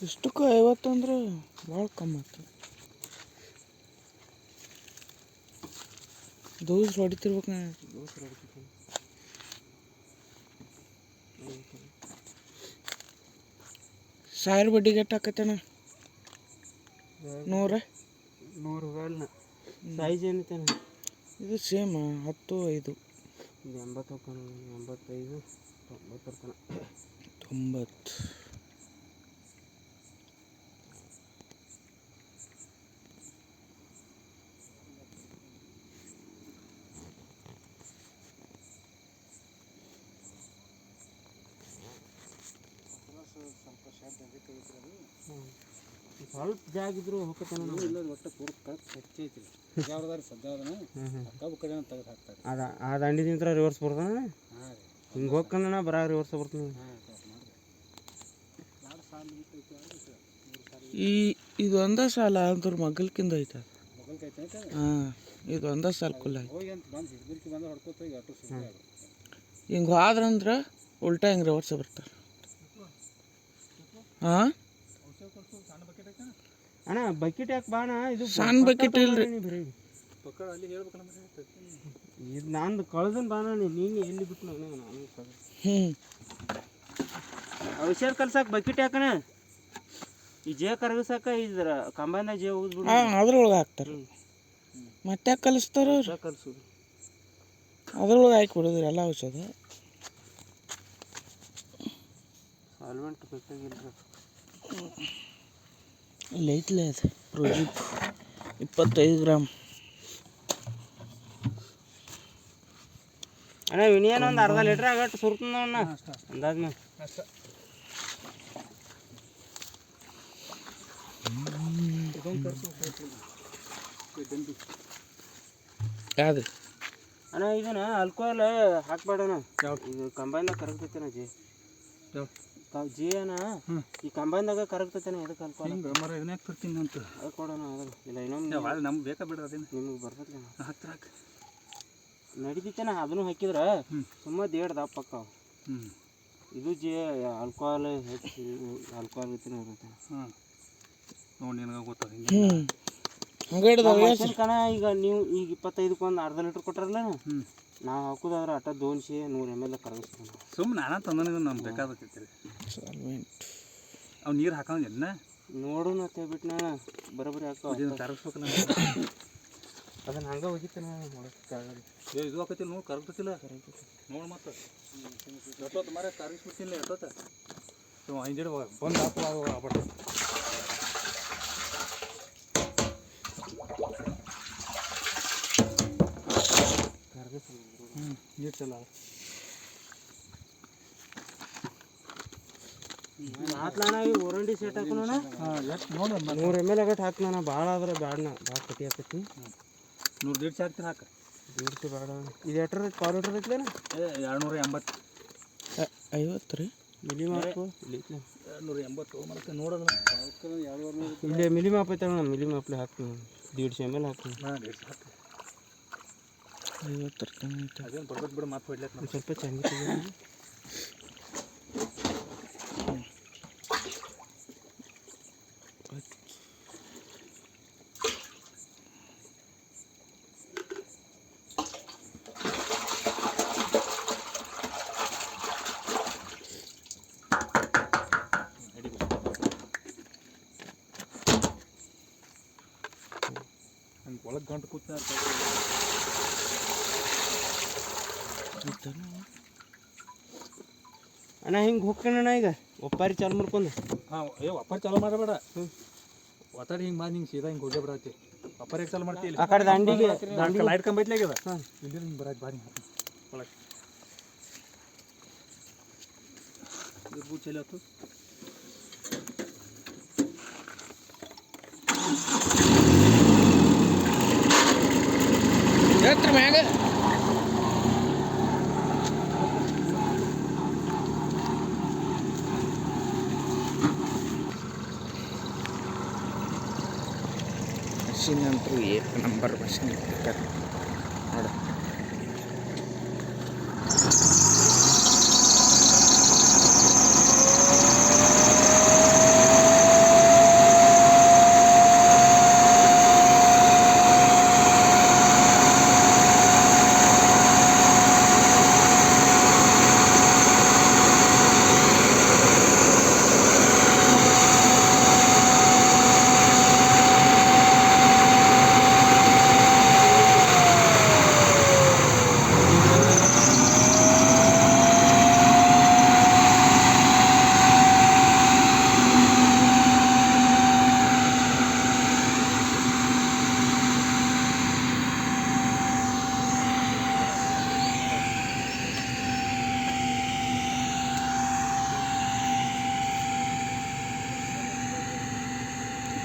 ಇಷ್ಟಕ್ಕೆ ಐವತ್ತು ಅಂದ್ರೆ ಭಾಳ ಕಮ್ಮಿ ಆಗ್ತದೆ ದೋಸ್ ಹೊಡಿತಿರ್ಬೇಕು ನಾ ಸಾವಿರ ಬಡ್ಡಿಗೆ ಎಷ್ಟು ಹಾಕತ್ತೇನ ನೂರ? ನೂರು ರೂಪಾಯಿ ಸೈಜ್ ಏನೈತೇನ? ಇದು ಸೇಮ್ ಹತ್ತು ಐದು. ಇದು ಎಂಬತ್ತು ಎಂಬತ್ತೈದು ತೊಂಬತ್ತರ ತನಕ ತೊಂಬತ್ತು. ಸ್ವಲ್ಪ ಜಾಗ ಇದ್ರು ಹೋಗ್ತಾನೆ ಇಲ್ಲ ಒಟ್ಟು ಹೆಚ್ಚು ಐತಿ ಕಬ್ಬು ತೆಗೆದು ಹಾಕ್ತಾರೆ. ಅದ ಆ ದಂಡಿ ನಿಂತ್ರ ರಿವರ್ಸ್ ಬರ್ತಾನ ಹಿಂಗೆ ಬರ ಬರಾ ರಿವರ್ಸ್ ಬರ್ತಾನೆ ಈ ಇದು ಒಂದೇ ಸಾಲ ಅಂದ್ರ ಮಗಲ್ಕಿಂದ ಐತೆ. ಹಾಂ ಇದು ಒಂದೇ ಸಾಲ ಕುಲ್ಲ ಹಿಂಗೆ ಹೋದ್ರಂದ್ರೆ ಉಲ್ಟಾ ಹಿಂಗೆ ರಿವರ್ಸ್ ಬರ್ತಾರೆ. ಹಾಂ? ಅಣ್ಣ ಬಕೆಟ್ ಯಾಕೆ ಬಾಣ? ಇದು ಸಣ್ಣ ಬಕೆಟ್ ಇಲ್ರಿ. ಇದು ನಂದು ಕಳ್ದನ್ ಬಾಣ ನೀನು ಎಲ್ಲಿ ಬಿಟ್ಟು ನಾನು? ಔಷಧ ಕಲ್ಸಕ್ಕೆ ಬಕೆಟ್ ಯಾಕಣ? ಈ ಜೇ ಕರಗಿಸಾಕ ಇದ್ರ ಕಂಬೈನ ಜೇ ಹೋಗ್ಬಿಡು ಅದ್ರೊಳಗೆ ಹಾಕ್ತಾರೆ. ಮತ್ತೆ ಕಲಿಸ್ತಾರ ಕಲ್ಸುದು ಅದ್ರೊಳಗೆ ಹಾಕಿ ಬಿಡೋದ್ರಿ ಎಲ್ಲ ಔಷಧ. ಸಾಲ್ವೆಂಟ್ ಬೇಕಾಗಿಲ್ಲ ಇಲ್ಲಿ ಐತ್ಲೆ ಅದು ಪ್ರೊಜಿಪ್ ಇಪ್ಪತ್ತೈದು ಗ್ರಾಮ್. ಅಣ್ಣ ವಿನಿಯನ್ ಒಂದು ಅರ್ಧ ಲೀಟ್ರ್ ಆಗಟ್ಟು ಸುರ್ತದ ಅಣ್ಣ. ದಂಡಿ ಯಾವ್ದು? ಅಣ್ಣ ಇದನ್ನ ಆಲ್ಕೋಹಾಲ್ ಹಾಕ್ಬೇಡಣ್ಣ. ಇದು ಕಂಬೈನ್ದಾಗ ಕರಗ್ತೈತೆನ ಜಿ ಕ- ಜಿ ಈ ಕಂಬೈನ್ದಾಗ ಕರಗ್ತೈತೆ ಅದಕ್ಕೆ ಅಲ್ಪ ಹಿಂಗೆ ಮರ ಇದನ್ನ ತರ್ತೀನಿ ಅಂತ. ಅದು ಕೊಡೋಣ ಅದ್ರ ಇಲ್ಲ ಇನ್ನೊಂದು ಭಾಳ ನಮ್ಗೆ ಬೇಕಾ ಬಿಡ ಅದೇನು? ನಿಮಗೆ ಬರ್ತೈತಿ ಹತ್ರ ನಡಿತೈತೆನ? ಅದನ್ನು ಹಾಕಿದ್ರ ಸುಮ್ಮನೆ ಸುಮ್ಮ ದೇಡ್ ದಪ್ಪ ಅಕ್ಕಾವ ಹ್ಞೂ ಇದು ಜಿ ಆಲ್ಕೋಹಾಲ್ ಹೆಚ್ಚು ಆಲ್ಕೋಹಾಲ್ ಇರ್ತೇನೆ ಇರುತ್ತೆ. ಹಾಂ ನೋಡಿ ನಿನಗೆ ಕಣ ಈಗ ನೀವು ಈಗ ಇಪ್ಪತ್ತೈದಕ್ಕೆ ಒಂದು ಅರ್ಧ ಲೀಟ್ರ್ ಕೊಟ್ಟಾರಲ್ಲ ನಾವು ಹಾಕೋದಾದ್ರೆ ಅಟ್ಟ ದೋನ್ಶಿ ನೂರು ಎಂ ಎಲ್ ಎ ನಾವು ಸುಮ್ಮನೆ ನಾನಾ ತಂದನಿಗೆ ನಮ್ಗೆ ಬೇಕಾದೈತಿ ಸಾಲ್ವೆಂಟ್ ಅವು ನೀರು ಹಾಕೋಂಗಿಲ್ಲ ನೋಡು ಮತ್ತೆ ಬಿಟ್ಟು ನಾ ಬರೋಬ್ಬರಿ ಹಾಕೋ ಇದನ್ನ ತರಿಸ್ಬೇಕಲ್ಲ. ಅದನ್ನ ಹಂಗೆ ಹೋಗಿತ್ತಾನ ಮಾಡೋಕ್ಕೆ ಏ ಇದು ಹಾಕತಿಲ್ಲ ನೋಡಿ ಕರಗ್ತತಿಲ್ಲ ನೋಡಿ ಮತ್ತೆ. ಎಷ್ಟೊತ್ತು ಮರ ತರಿಸ್ಬಿಡ್ತೀನಿ ಎಷ್ಟೊತ್ತ ಇವ ಹಿಂದಿಡ್ ಬಂದು ಹಾಕುವ ಆಗ್ಬಿಟ್ಟು ಹ್ಞೂ ನೀರು ಚಲ್ಲ ಓರಂಡಿ ಸೆಟ್ ಹಾಕೋಣ ನೂರು ಎಂ ಎಲ್ ಆಗಟ್ಟು ಹಾಕ್ಲಾನ ಭಾಳ ಆದ್ರೆ ಬ್ಯಾಡನ ಭಾಳ ಕಟಿ ಆಕತಿ ನೂರು ದೀಡ್ ಹಾಕ್ತೀನಿ ಹಾಕ ದೀಡ್ಸಿ ಬೇಡ ಇದು ಎಟ್ರ ಕಾಲ್ ಲೀಟ್ರ್ ಐತ್ಲೇನ ಎರಡುನೂರ ಎಂಬತ್ತು ಐವತ್ತು ರೀ ಮಿಲಿ ಮಾಪು. ಎರಡುನೂರ ಎಂಬತ್ತು ಮತ್ತೆ ನೋಡೋದು ಇಲ್ಲೇ ಮಿಲಿ ಮಾಪ್ ಐತಣ್ಣ ಮಿಲಿ ಮಾಪ್ಲೆ ಹಾಕ್ತೀನಿ ದೀಡ್ಶೆ ಎಂ ಎಲ್ ಹಾಕ್ತೀನಿ ಹಾಂ ದೀಡ್ ಹಾಕ ಐವತ್ತು ಐತೆ ಅದೇನು ಬರ್ತದೆ ಬಿಡು ಮಾತು ಹೊಡ್ಲಕ್ಕೆ ಸ್ವಲ್ಪ ಚೆನ್ನಾಗಿ ಒಳಗೆ ಗಂಟು ಕೂತ ಐತನ? ಅಣ್ಣ ಹಿಂಗೆ ಹೋಗ್ಕಣ್ಣ ಈಗ ಒಪ್ಪಾರಿ ಚಾಲು ಮಾಡ್ಕೊಂಡು ಹಾಂ ಏ ಒಪ್ಪರ್ ಚಾಲು ಮಾಡಬೇಡ ಒತ್ತಾಡಿ ಹಿಂಗೆ ಮಾಡಿ ಹಿಂಗೆ ಸೀದಾ ಹಿಂಗೆ ಹೋಗೇ ಬಿಡತ್ತೆ ಒಪ್ಪರ್ ಯಾಕೆ ಚಾಲು ಮಾಡ್ತೀವಿ ಆ ಕಡೆ ದಂಡಿಗೆ ದಂಡಿ ಲೈಟ್ ಕಂಬೈತ್ಲೆ ಆಗ್ಯದ ಹಾಂ ಇಲ್ಲಿ ಹಿಂಗೆ ಬರತ್ತೆ ಬಾರಿ ಒಳಗೆ ಇದು ಬೂಚ್ ಎಲ್ಲಿ ಆಯ್ತು ಎತ್ರ ಮ್ಯಾಗ ಮಷಿನ್ ಅಂತೂ ಏಕ್ ನಂಬರ್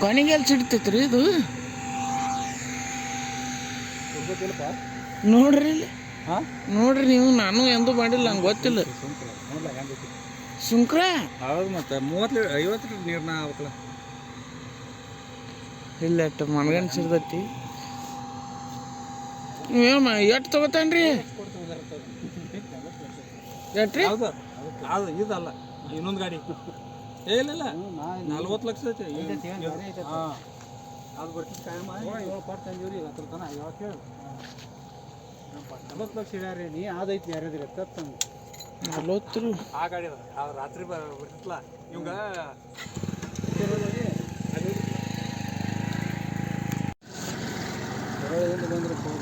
ಕೊನೆಗೆ ಸಿಡ್ತೈತೆ ರೀ ಇದು? ನೋಡ್ರಿ ಇಲ್ಲಿ. ಹಾಂ? ನೋಡ್ರಿ ನೀವು ನಾನು ಎಂದು ಮಾಡಿಲ್ಲ ನಂಗೆ ಗೊತ್ತಿಲ್ಲ. ಸುಂಕ್ರ? ಹೌದು ಮತ್ತೆ ಮೂವತ್ತು ಐವತ್ತು ಲೀಟರ್ ನೀರನ್ನ ಆಗ್ಬೇಕಲ್ಲ ಇಲ್ಲ ಎಷ್ಟು ಮನ್ಗನ್ ಸಿಡ್ದತಿ. ಏನು ಎಷ್ಟು ತಗೋತಾನ್ರಿ? ಎಟ್ರಿ? ಹೌದು. ಅದು ಇದಲ್ಲ ಇನ್ನೊಂದು ಗಾಡಿ. ಏ ಇಲ್ಲ ಇಲ್ಲ. ನಲ್ವತ್ತು ಲಕ್ಷ ಐತಿ. ಹಾಂ. ಅದು ಬರ್ತಿತ್ತು ಕಾಯಮ್ಮ ಏಳು ಪಾಟ್ ತಂದೀವ್ರಿ ಹತ್ರ ತನ ಯಾವಾಗ ಹೇಳು ನಲ್ವತ್ತು ಲಕ್ಷ ಇಡ್ಯಾರಿ ನೀ ಆದೈತಿ ಯಾರ್ಯಾದ್ರಿ ತತ್ತಂದು ನಲ್ವತ್ತು ರೀ. ಆ ಗಾಡಿ ಅದ. ಆ ರಾತ್ರಿ ಬ ಬರ್ತಿತ್ತಲ್ಲ ಇವಂಗ ಬಂದ್ರೆ ಕೂಡ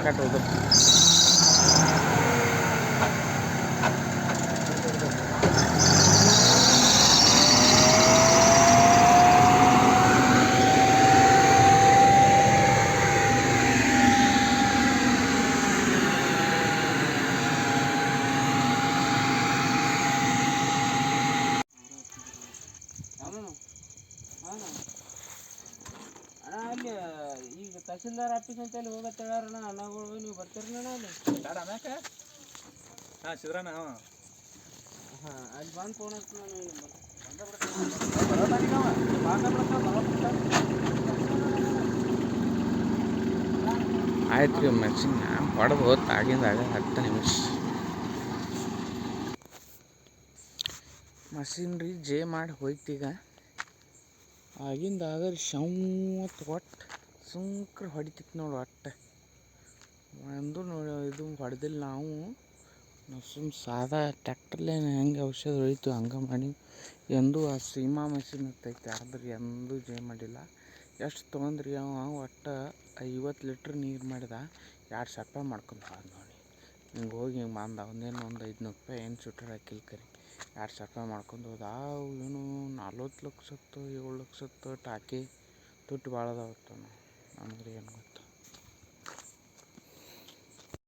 ಕಟ್ ಅಣ್ಣ ಅಲ್ಲಿ ಈಗ ತಹಸೀಲ್ದಾರ್ ಆಫೀಸ್ ಅಂತ ಅಲ್ಲಿ ಹೋಗತ್ತೆ ಅಣ್ಣಗಳು ನೀವು ಬರ್ತೀರಣ್ಣ ಅಲ್ಲಿ ಬೇಡ ಅಮ್ಯಾಕ ಹಾಂ ಶಿವರಣ್ಣ ಹಾಂ. ಹಾಂ ಅಲ್ಲಿ ಬಂದು ಫೋನ್ ಹಚ್ತೀನಿ ನಾನು. ಆಯ್ತು ರೀ ಮೆಣಸಿನ ಹೊಡೆದು ಹೊತ್ತು ಆಗಿಂದಾಗ ಹತ್ತು ನಿಮಿಷ. ಮಷಿನ್ ರೀ ಜೇ ಮಾಡಿ ಹೋಯ್ತೀಗ ಆಗಿಂದಾಗ ಶೌತ್ ಒಟ್ಟು. ಸುಂಕ್ರ ಹೊಡಿತಿತ್ತು ನೋಡಿ ಒಟ್ಟು ಒಂದು ನೋಡಿ ಇದು ಹೊಡೆದಿಲ್ಲ ನಾವು. ನಾವು ಸುಮ್ಮ ಸಾದಾ ಟ್ಯಾಕ್ಟರ್ಲೇ ಹೆಂಗೆ ಔಷಧ ಹೊಡಿತು ಹಂಗೆ ಮಾಡಿ. ಎಂದೂ ಆ ಸೀಮಾ ಮಷಿನ್ ಇರ್ತೈತೆ ಆದ್ರೆ ಎಂದೂ ಜೇ ಮಾಡಿಲ್ಲ. ಎಷ್ಟು ತೊಗೊಂಡ್ರಿ ಅವ? ಒಟ್ಟು ಐವತ್ತು ಲೀಟ್ರ್ ನೀರು ಮಾಡಿದ. ಎರಡು ಸಾವಿರ ರೂಪಾಯಿ ಮಾಡ್ಕೊಂಡು ನೋಡಿ. ಹಿಂಗೆ ಹೋಗಿ ಹಿಂಗೆ ಬಂದ. ಅವನೇನು ಒಂದು ಐದುನೂರು ರೂಪಾಯಿ ಏನು ಸುಟ್ರ ಹಾಕಿಲ್ಲ ಕರಿ. ಎರಡು ಸಾವಿರ ರೂಪಾಯಿ ಮಾಡ್ಕೊಂಡು ಹೋದ. ಅವು ಏನು ನಲ್ವತ್ತು ಲಕ್ಷತ್ತು, ಏಳು ಲಕ್ಷತ್ತು ಟಾಕಿ ದುಡ್ಡು ಭಾಳ ಅದಾವತ್ತು ನನಗೆ ಏನು ಗೊತ್ತು